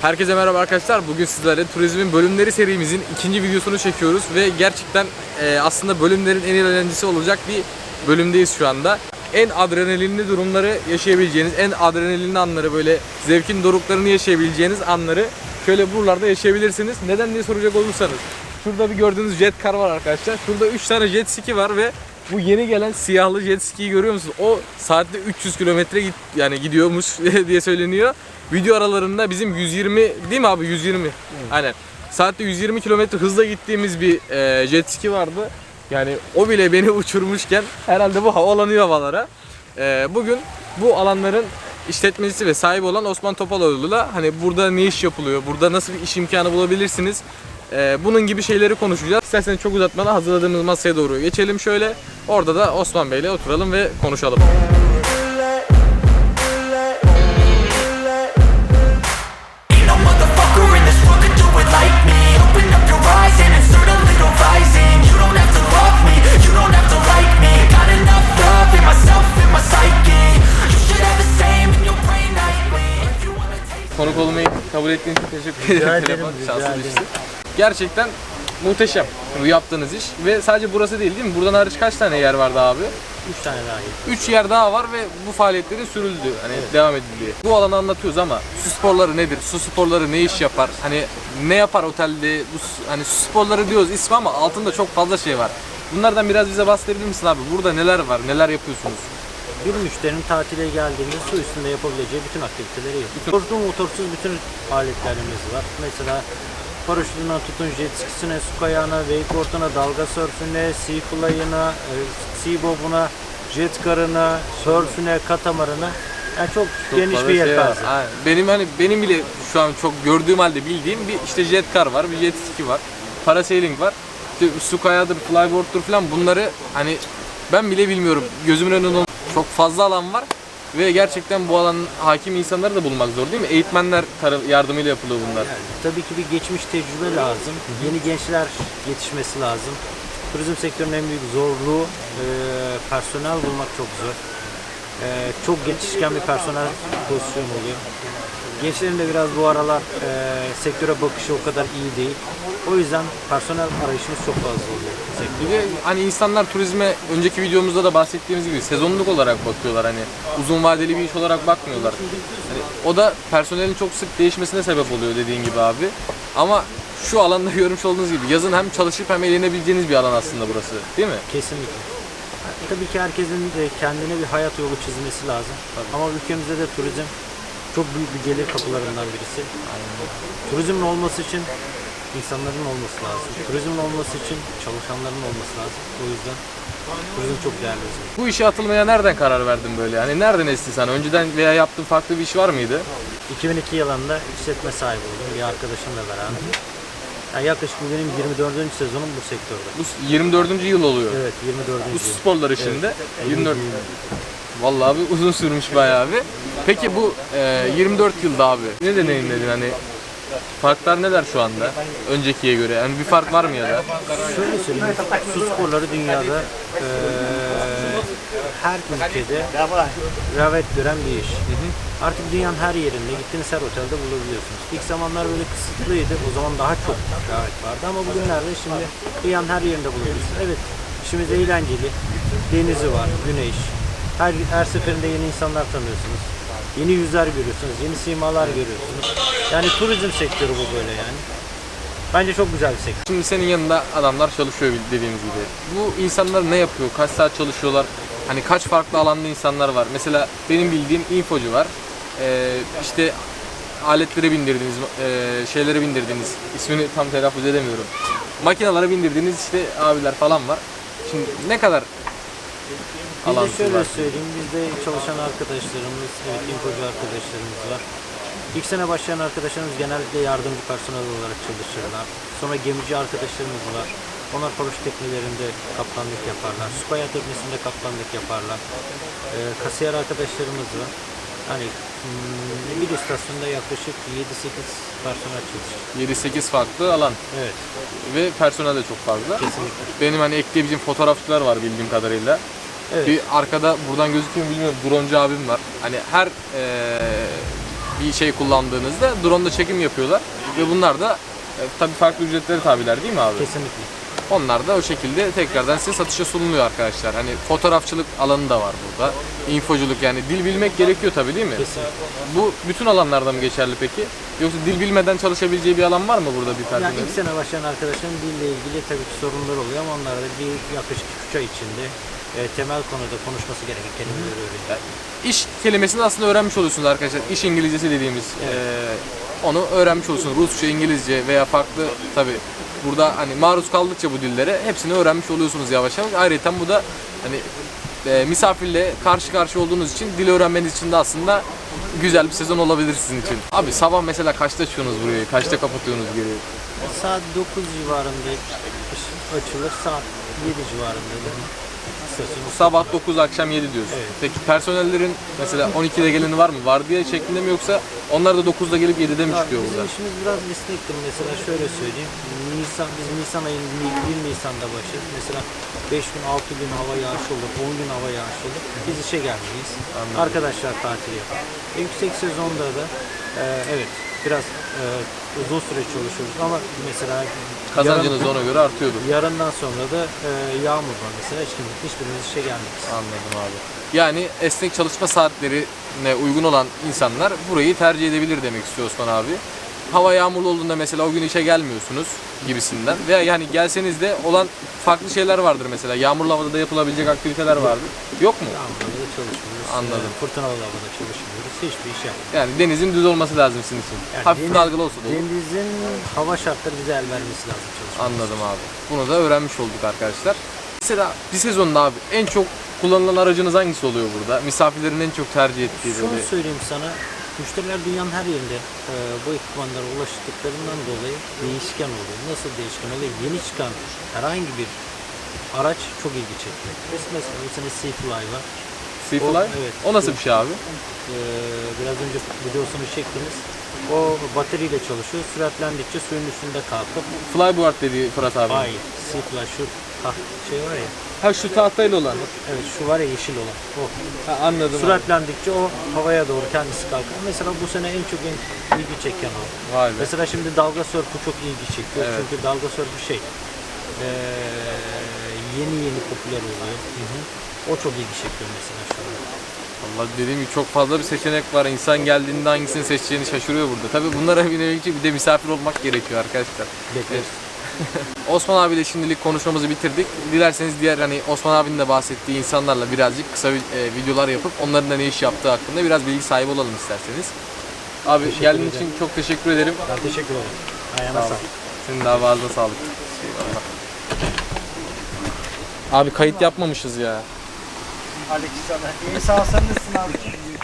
Herkese merhaba arkadaşlar. Bugün sizlerle turizmin bölümleri serimizin ikinci videosunu çekiyoruz ve gerçekten e, aslında bölümlerin en eğlencesi olacak bir bölümdeyiz şu anda. En adrenalinli durumları yaşayabileceğiniz, en adrenalinli anları böyle zevkin doruklarını yaşayabileceğiniz anları şöyle buralarda yaşayabilirsiniz. Neden diye soracak olursanız. Şurada bir gördüğünüz jet car var arkadaşlar. Şurada 3 tane jet ski var ve bu yeni gelen siyahlı jet ski'yi görüyor musunuz? O saatte 300 kilometre git yani gidiyormuş diye söyleniyor. Video aralarında bizim 120 değil mi abi 120? Aynen. Saatte 120 kilometre hızla gittiğimiz bir e, jet ski vardı. Yani o bile beni uçurmuşken herhalde bu havalanıyor havalara. E, bugün bu alanların işletmecisi ve sahibi olan Osman Topaloğlu'yla hani burada ne iş yapılıyor, burada nasıl bir iş imkanı bulabilirsiniz, ee, bunun gibi şeyleri konuşacağız. İsterseniz çok uzatmadan hazırladığımız masaya doğru geçelim şöyle. Orada da Osman Bey'le oturalım ve konuşalım. Konuk olmayı kabul ettiğin için teşekkür ederim. rica ederim. düştü. Gerçekten muhteşem bu yaptığınız iş ve sadece burası değil değil mi? Buradan hariç kaç tane yer vardı abi? 3 tane daha iyi. 3 yer daha var ve bu faaliyetlerin sürüldü. Hani devam edildiği. Bu alanı anlatıyoruz ama su sporları nedir? Su sporları ne iş yapar? Hani ne yapar otelde? Bu hani su sporları diyoruz ismi ama altında çok fazla şey var. Bunlardan biraz bize bahsedebilir misin abi? Burada neler var? Neler yapıyorsunuz? Bir müşterinin tatile geldiğinde su üstünde yapabileceği bütün aktiviteleri yapıyor. Motorlu motorsuz bütün aletlerimiz var. Mesela paraşütünden tutun jet skisine, su kayağına, wakeboard'una, dalga sörfüne, sea fly'ına, e, sea bob'una, jet karına, sörfüne, katamarına. Yani çok, Çok geniş bir şey var. yelpaze. Aynen. Benim hani benim bile şu an çok gördüğüm halde bildiğim bir işte jet car var, bir jet ski var, parasailing var. İşte su kayadır, flyboard'dur falan bunları hani ben bile bilmiyorum. Gözümün önünde çok fazla alan var ve gerçekten bu alanın hakim insanları da bulmak zor değil mi? Eğitmenler yardımıyla yapılıyor bunlar. Yani tabii ki bir geçmiş tecrübe lazım. Yeni gençler yetişmesi lazım. Turizm sektörünün en büyük zorluğu e, personel bulmak çok zor. E, çok geçişken bir personel pozisyonu oluyor. Gençlerin de biraz bu aralar e, sektöre bakışı o kadar iyi değil. O yüzden personel arayışımız çok fazla oluyor. Bir de hani insanlar turizme önceki videomuzda da bahsettiğimiz gibi sezonluk olarak bakıyorlar hani uzun vadeli bir iş olarak bakmıyorlar. Hani o da personelin çok sık değişmesine sebep oluyor dediğin gibi abi. Ama şu alanda görmüş olduğunuz gibi yazın hem çalışıp hem eğlenebileceğiniz bir alan aslında burası değil mi? Kesinlikle. Tabii ki herkesin de kendine bir hayat yolu çizmesi lazım. Ama ülkemizde de turizm çok büyük bir gelir kapılarından birisi. Turizmin olması için insanların olması lazım. Turizmin olması için çalışanların olması lazım. O yüzden turizm çok değerli bizim. Bu işe atılmaya nereden karar verdin böyle? Hani nereden esti sana? Önceden veya yaptığın farklı bir iş var mıydı? 2002 yılında işletme sahibi oldum bir arkadaşımla beraber. Yani yaklaşık bu benim 24. sezonum bu sektörde. Bu 24. yıl oluyor. Evet 24. Bu yıl. sporlar işinde 24 Vallahi abi uzun sürmüş bayağı abi. Peki bu e, 24 yılda abi ne deneyimledin hani farklar neler şu anda öncekiye göre? Yani bir fark var mı ya da? Şöyle söyleyeyim, su sporları dünyada eee, her ülkede rağbet gören bir iş. Artık dünyanın her yerinde, gittiğiniz her otelde bulabiliyorsunuz. İlk zamanlar böyle kısıtlıydı, o zaman daha çok rağbet vardı ama bugünlerde şimdi dünyanın her yerinde bulabiliyorsunuz. Evet, işimiz eğlenceli, denizi var, güneş. Her, her seferinde yeni insanlar tanıyorsunuz. Yeni yüzler görüyorsunuz, yeni simalar görüyorsunuz. Yani turizm sektörü bu böyle yani. Bence çok güzel bir sektör. Şimdi senin yanında adamlar çalışıyor dediğimiz gibi. Bu insanlar ne yapıyor? Kaç saat çalışıyorlar? Hani kaç farklı alanda insanlar var? Mesela benim bildiğim infocu var. Ee, işte aletlere bindirdiğiniz, e, şeylere bindirdiğiniz, ismini tam telaffuz edemiyorum. Makinalara bindirdiğiniz işte abiler falan var. Şimdi ne kadar Biz de şöyle var? söyleyeyim, bizde çalışan arkadaşlarımız, evet infocu arkadaşlarımız var. İlk sene başlayan arkadaşlarımız genellikle yardımcı personel olarak çalışırlar. Sonra gemici arkadaşlarımız var. Onlar paraşüt teknelerinde kaptanlık yaparlar. Su kayağı teknesinde kaptanlık yaparlar. Ee, kasiyer arkadaşlarımız var. Hani hmm, bir istasyonda yaklaşık 7-8 personel çalışır. 7-8 farklı alan Evet, ve personel de çok fazla. kesinlikle. Benim hani ekleyebileceğim fotoğrafçılar var bildiğim kadarıyla. Evet. Bir arkada buradan gözüküyor mu bilmiyorum. Droncu abim var. Hani her eee, bir şey kullandığınızda drone'da çekim yapıyorlar ve bunlar da e, tabii farklı ücretlere tabiler değil mi abi? Kesinlikle. Onlar da o şekilde tekrardan size satışa sunuluyor arkadaşlar. Hani fotoğrafçılık alanı da var burada. Infoculuk yani dil bilmek gerekiyor tabii değil mi? Kesinlikle. Bu bütün alanlarda mı geçerli peki? Yoksa dil bilmeden çalışabileceği bir alan var mı burada bir Yani personelin? ilk sene başlayan arkadaşların dille ilgili tabii ki sorunlar oluyor ama onlar da bir yaklaşık 3 ay içinde e, temel konuda konuşması gereken kelimeleri öğreniyor. İş kelimesini aslında öğrenmiş oluyorsunuz arkadaşlar. İş İngilizcesi dediğimiz eee, onu öğrenmiş oluyorsunuz. Rusça, İngilizce veya farklı tabi burada hani maruz kaldıkça bu dillere hepsini öğrenmiş oluyorsunuz yavaş yavaş. Ayrıca bu da hani eee, misafirle karşı karşı olduğunuz için dil öğrenmeniz için de aslında güzel bir sezon olabilir sizin için. Abi sabah mesela kaçta çıkıyorsunuz burayı? Kaçta kapatıyorsunuz geri? Saat 9 civarında açılır, saat 7 civarında da istasyonu Sabah 9 akşam 7 diyorsun. Evet. Peki personellerin mesela 12'de geleni var mı? Vardiya şeklinde mi yoksa onlar da 9'da gelip 7'de mi Ya çıkıyor bizim burada? işimiz biraz esnektir. Mesela şöyle söyleyeyim. Nisan, biz Nisan ayının 1 Nisan'da başlarız. Mesela 5 gün 6 gün hava yağış olur, 10 gün hava yağış olur. Biz işe gelmeyiz. Arkadaşlar tatil yapar. Yüksek sezonda da e, evet biraz e, uzun süre çalışıyoruz ama mesela Kazancınız yarın- ona göre artıyordur. yarından sonra da e, yağmur var mesela hiç kim, hiçbirimiz işe gelmeyiz. Anladım abi. Yani esnek çalışma saatlerine uygun olan insanlar burayı tercih edebilir demek istiyor Osman abi. Hava yağmurlu olduğunda mesela o gün işe gelmiyorsunuz gibisinden. Veya yani gelseniz de olan farklı şeyler vardır mesela. Yağmurlu havada da yapılabilecek aktiviteler vardır. Yok mu? Yağmurda da çalışmıyoruz. Anladım. E, fırtınalı havada çalışmıyoruz. Hiçbir iş yapmıyoruz. Yani denizin düz olması lazım sizin için. Yani Hafif deniz- dalgalı olsa da olur. Denizin hava şartları bize el vermesi lazım çalışmamız. Anladım abi. Bunu da öğrenmiş olduk arkadaşlar. Mesela bir sezonda abi en çok kullanılan aracınız hangisi oluyor burada? Misafirlerin en çok tercih ettiği Şunu böyle. söyleyeyim sana. Müşteriler dünyanın her yerinde e, bu ekipmanlara ulaştıklarından dolayı değişken oluyor. Nasıl değişken oluyor? Yeni çıkan herhangi bir araç çok ilgi çekiyor. Mesela, bir sene Seafly var. Seafly? O- evet. O nasıl bir şey abi? E, biraz önce videosunu çektiniz. O bataryayla çalışıyor. Süratlendikçe suyun üstünde kalkıp Flyboard dediği Fırat abi. Hayır. Seafly şu taht şey var ya. Ha şu tahtayla olan. Evet şu var ya yeşil olan. O. Ha, anladım. abi. Süratlendikçe o havaya doğru kendisi kalkıyor. Mesela bu sene en çok en- ilgi çeken o. Vay be. Mesela şimdi dalga sörfü çok ilgi çekiyor. Evet. Çünkü dalga sörfü şey eee, yeni yeni popüler oluyor. O çok ilgi çekiyor mesela şu an. Allah dediğim gibi çok fazla bir seçenek var. İnsan geldiğinde hangisini seçeceğini şaşırıyor burada. Tabii bunlara binebilmek için bir de misafir olmak gerekiyor arkadaşlar. Bekleriz. Osman abiyle şimdilik konuşmamızı bitirdik. Dilerseniz diğer hani Osman abinin de bahsettiği insanlarla birazcık kısa e, videolar yapıp onların da ne iş yaptığı hakkında biraz bilgi sahibi olalım isterseniz. Abi Teşekkür geldiğin ederim. için çok teşekkür ederim. Ben teşekkür ederim. Ayağına Sağ ol. sağlık. Senin daha ağzına sağlık. Abi kayıt yapmamışız ya. Aleykümselam. İyi sağ ol sen nasılsın abi?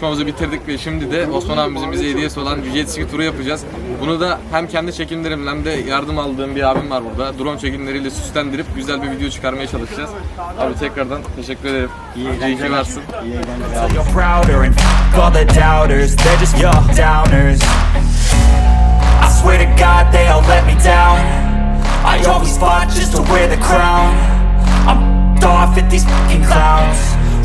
Konuşmamızı bitirdik ve şimdi de Osman abimizin bize hediyesi olan jet ski turu yapacağız. Bunu da hem kendi çekimlerimle hem de yardım aldığım bir abim var burada. Drone çekimleriyle süslendirip güzel bir video çıkarmaya çalışacağız. Abi tekrardan teşekkür ederim. İyi ki varsın. Yo downers I swear to God they all let me down I always fought just to wear the crown I'm off at these fucking clowns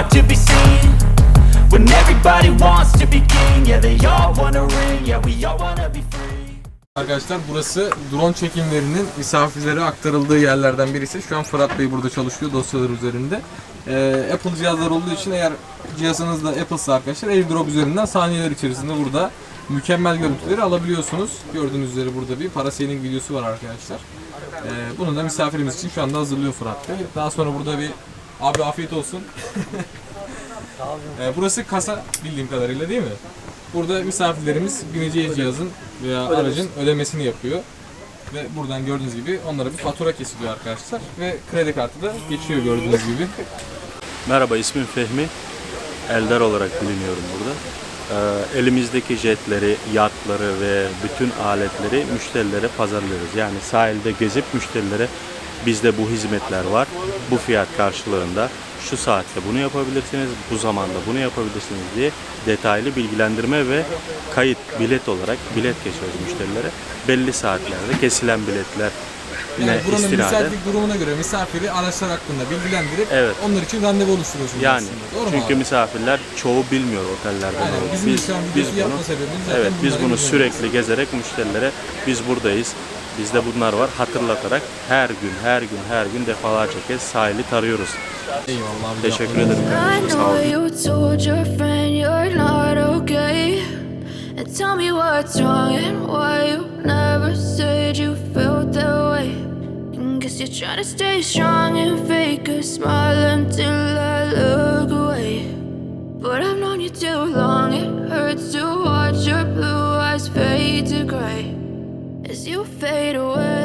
hard to be seen when everybody wants to be king. Yeah, they all wanna ring. Yeah, we all wanna be free. Arkadaşlar burası drone çekimlerinin misafirlere aktarıldığı yerlerden birisi. Şu an Fırat Bey burada çalışıyor dosyalar üzerinde. Ee, Apple cihazlar olduğu için eğer cihazınız da Apple'sa arkadaşlar AirDrop üzerinden saniyeler içerisinde burada mükemmel görüntüleri alabiliyorsunuz. Gördüğünüz üzere burada bir parasailing videosu var arkadaşlar. Ee, bunu da misafirimiz için şu anda hazırlıyor Fırat Bey. Daha sonra burada bir abi afiyet olsun. Ee, burası kasa bildiğim kadarıyla değil mi? Burada misafirlerimiz bineceği cihazın veya aracın ödemesini yapıyor. Ve buradan gördüğünüz gibi onlara bir fatura kesiliyor arkadaşlar. Ve kredi kartı da geçiyor gördüğünüz gibi. Merhaba ismim Fehmi. Elder olarak biliniyorum burada. Ee, elimizdeki jetleri, yatları ve bütün aletleri müşterilere pazarlıyoruz. Yani sahilde gezip müşterilere bizde bu hizmetler var. Bu fiyat karşılığında şu saatte bunu yapabilirsiniz, bu zamanda bunu yapabilirsiniz diye detaylı bilgilendirme ve kayıt bilet olarak bilet geçiyoruz müşterilere. Belli saatlerde kesilen biletler Yani ne buranın istinaden. müsaitlik durumuna göre misafiri araçlar hakkında bilgilendirip Evet. onlar için randevu oluşturuyorsunuz Yani aslında. Doğru mu çünkü abi? misafirler çoğu bilmiyor otellerden. Olduğunu. bizim an videosu bunu, evet, biz bunu sürekli gezerek müşterilere biz buradayız. Bizde bunlar var hatırlatarak her gün her gün her gün defalarca kez sahili tarıyoruz. Eyvallah abi. Teşekkür ederim. için. Sağ olun. I know you told your friend you're not okay. And tell me what's wrong and why you never said you felt that way. And guess you're trying to stay strong and fake a smile until I look away. But I've known you too long, it hurts to watch your blue eyes fade to gray fade away.